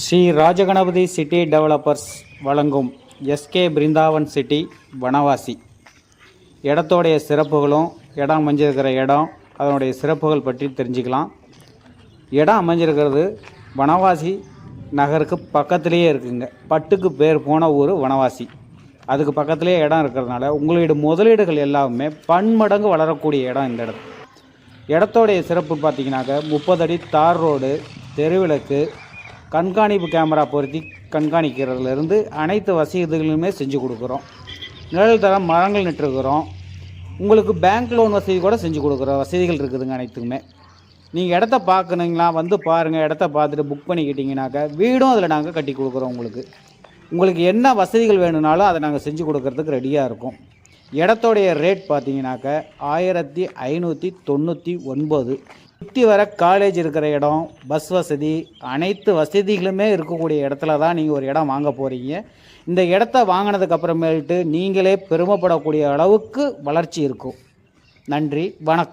Sri Rajaganapathi city developers வழங்கும் SK Brindavan city வனவாசி. இடத்தோடைய சிறப்புகளும் இடம் அமைஞ்சிருக்கிற இடம் அதனுடைய சிறப்புகள் பற்றி தெரிஞ்சுக்கலாம். இடம் அமைஞ்சிருக்கிறது வனவாசி நகருக்கு பக்கத்திலேயே இருக்குங்க. பட்டுக்கு பேர் போன ஊர் வனவாசி. அதுக்கு பக்கத்துலேயே இடம் இருக்கிறதுனால உங்களுடைய முதலீடுகள் எல்லாமே பன்மடங்கு வளரக்கூடிய இடம் இந்த இடம் இடத்தோடைய சிறப்பு பார்த்திங்கனாக்க முப்பது அடி தார் ரோடு தெருவிளக்கு கண்காணிப்பு கேமரா பொருத்தி கண்காணிக்கிறதுலேருந்து அனைத்து வசதிகளுமே செஞ்சு கொடுக்குறோம். நிழல் தர மரங்கள் நட்டுருக்குறோம். உங்களுக்கு பேங்க் லோன் வசதி கூட செஞ்சு கொடுக்குறோம். வசதிகள் இருக்குதுங்க அனைத்துக்குமே. நீங்கள் இடத்த பார்க்கணுங்களா? வந்து பாருங்கள் இடத்த பார்த்துட்டு புக் பண்ணிக்கிட்டீங்கனாக்கா வீடும் அதில் நாங்கள் கட்டி கொடுக்குறோம் உங்களுக்கு. உங்களுக்கு என்ன வசதிகள் வேணும்னாலும் அதை நாங்கள் செஞ்சு கொடுக்கறதுக்கு ரெடியாக இருக்கும். இடத்தோடைய ரேட் பார்த்தீங்கன்னாக்க ஆயிரத்தி ஐநூற்றி தொண்ணூற்றி ஒன்பது. சுற்றி வர காலேஜ் இருக்கிற இடம் பஸ் வசதி அனைத்து வசதிகளுமே இருக்கக்கூடிய இடத்துல தான் நீங்கள் ஒரு இடம் வாங்க போகிறீங்க இந்த இடத்த வாங்கினதுக்கப்புறமேல்ட்டு நீங்களே பெருமைப்படக்கூடிய அளவுக்கு வளர்ச்சி இருக்கும். நன்றி வணக்கம்.